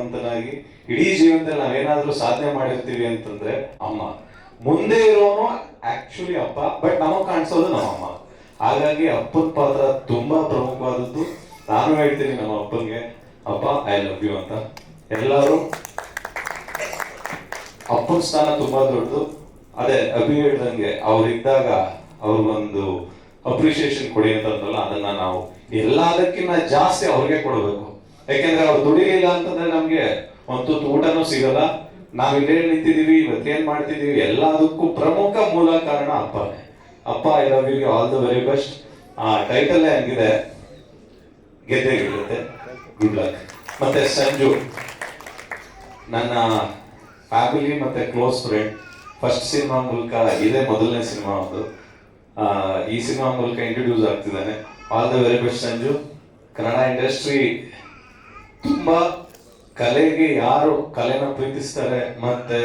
ಅಂತನಾಗಿ ಇಡೀ ಜೀವನದಲ್ಲಿ ನಾವೇನಾದ್ರೂ ಸಾಧನೆ ಮಾಡಿರ್ತೀವಿ ಅಂತಂದ್ರೆ ಅಮ್ಮ. ಮುಂದೆ ಇರೋನು ಆಕ್ಚುಲಿ ಅಪ್ಪ ಬಟ್ ನಮಗ್ ಕಾಣಿಸೋದು ನಮ್ಮ ಅಮ್ಮ ಹಾಗಾಗಿ ಅಪ್ಪನ ಪಾತ್ರ ತುಂಬಾ ಪ್ರಮುಖವಾದದ್ದು. ನಾನು ಹೇಳ್ತೀನಿ ನಮ್ಮ ಅಪ್ಪನಿಗೆ, ಅಪ್ಪ ಐ ಲವ್ ಯು ಅಂತ. ಎಲ್ಲರೂ, ಅಪ್ಪನ ಸ್ಥಾನ ತುಂಬಾ ದೊಡ್ಡದು. ಅದೇ, ಅಭಿ ಹೇಳ್ದಂಗೆ, ಅವ್ರಿದ್ದಾಗ ಒಂದು ಅಪ್ರಿಸಿಯೇಷನ್ ಕೊಡಿ ಅಂತಂದ್ರಲ್ಲ, ಅದನ್ನ ನಾವು ಎಲ್ಲದಕ್ಕಿಂತ ಜಾಸ್ತಿ ಅವ್ರಿಗೆ ಕೊಡಬೇಕು. ಯಾಕೆಂದ್ರೆ ಅವ್ರು ದುಡಿಲಿಲ್ಲ ಅಂತಂದ್ರೆ ನಮ್ಗೆ ಒಂದು ಊಟನೂ ಸಿಗಲ್ಲ. ನಾವ್ ಇಲ್ಲೇ ನಿಂತಿದೀವಿ ಇವತ್ತೇನ್ ಮಾಡ್ತಿದೀವಿ ಎಲ್ಲದಕ್ಕೂ ಪ್ರಮುಖ ಮೂಲ ಕಾರಣ ಅಪ್ಪನೇ ಅಪ್ಪ I love you all the very best ಆ ಟೈಟಲ್ ಹೆಂಗಿದೆ ಗೆದ್ದೆ ಗೆಲ್ಲುತ್ತೆ ಗುಡ್ ಲಕ್ ಮತ್ತೆ ಸಂಜು ನನ್ನ ಫ್ಯಾಮಿಲಿ ಮತ್ತೆ ಕ್ಲೋಸ್ ಫ್ರೆಂಡ್ ಫಸ್ಟ್ ಸಿನಿಮಾ ಮೂಲಕ ಇದೇ ಮೊದಲನೇ ಸಿನಿಮಾ ಆ, ಈ ಸಿನಿಮಾ ಮೂಲಕ introduce ಆಗ್ತಿದ್ದಾನೆ. All the very best Sanju. Kannada industry ತುಂಬಾ ಕಲೆಗೆ ಯಾರು ಕಲೆನ ಪ್ರೀತಿಸ್ತಾರೆ ಮತ್ತೆ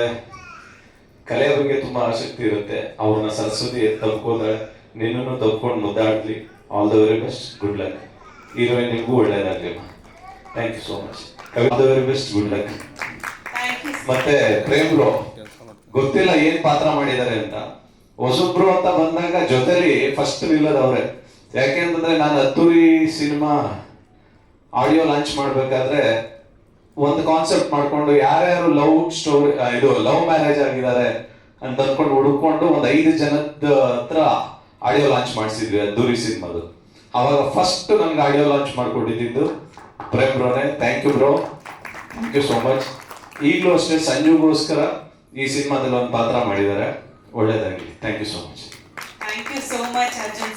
ಕಲೆ ಬಗ್ಗೆ ತುಂಬಾ ಆಸಕ್ತಿ ಇರುತ್ತೆ. ಅವ್ರನ್ನ ಸರಸ್ವತಿ ತಪ್ಕೋದ್ರೆ ನಿನ್ನನ್ನು ತಪ್ಕೊಂಡು ಮುದ್ದಾಡ್ಲಿ all the very best good luck heroine ನಿಮಗೂ ಒಳ್ಳೇದಾಗ್ಲಿ. Thank you so much all the very best good luck ಮತ್ತೆ ಪ್ರೇಮ್ ಬ್ರೋ ಗೊತ್ತಿಲ್ಲ ಏನ್ ಪಾತ್ರ ಮಾಡಿದ್ದಾರೆ ಅಂತ. ಹೊಸಬ್ರು ಅಂತ ಬಂದಾಗ ಜೊತೆಲಿ ಫಸ್ಟ್ ನಿಲ್ಲದವ್ರೆ. ಯಾಕೆಂತಂದ್ರೆ ನಾನು ಹತ್ತೂರಿ ಸಿನಿಮಾ ಆಡಿಯೋ ಲಾಂಚ್ ಮಾಡ್ಬೇಕಾದ್ರೆ ಒಂದು ಕಾನ್ಸೆಪ್ಟ್ ಮಾಡ್ಕೊಂಡು ಯಾರ್ಯಾರು ಲವ್ ಸ್ಟೋರಿ ಇದು ಲವ್ ಮ್ಯಾರೇಜ್ ಆಗಿದ್ದಾರೆ ಅಂತ ಅಂದ್ಕೊಂಡು ಹುಡುಕೊಂಡು ಒಂದು ಐದು ಜನದ ಹತ್ರ ಆಡಿಯೋ ಲಾಂಚ್ ಮಾಡಿಸಿದ್ವಿ ಅದ್ದೂರಿ ಸಿನಿಮಾದು. ಅವಾಗ ಫಸ್ಟ್ ನನ್ಗೆ ಆಡಿಯೋ ಲಾಂಚ್ ಮಾಡಿಕೊಟ್ಟಿದ್ದು Prem ಬ್ರೋನೆ thank you bro thank you so much ಈಗಲೂ ಅಷ್ಟೇ ಸಂಜುಗೋಸ್ಕರ ಈ ಸಿನಿಮಾದಲ್ಲಿ ಒಂದು ಪಾತ್ರ ಮಾಡಿದ್ದಾರೆ. ಒಳ್ಳೇದಾಗಲಿ. Thank you so much thank you so much Arjun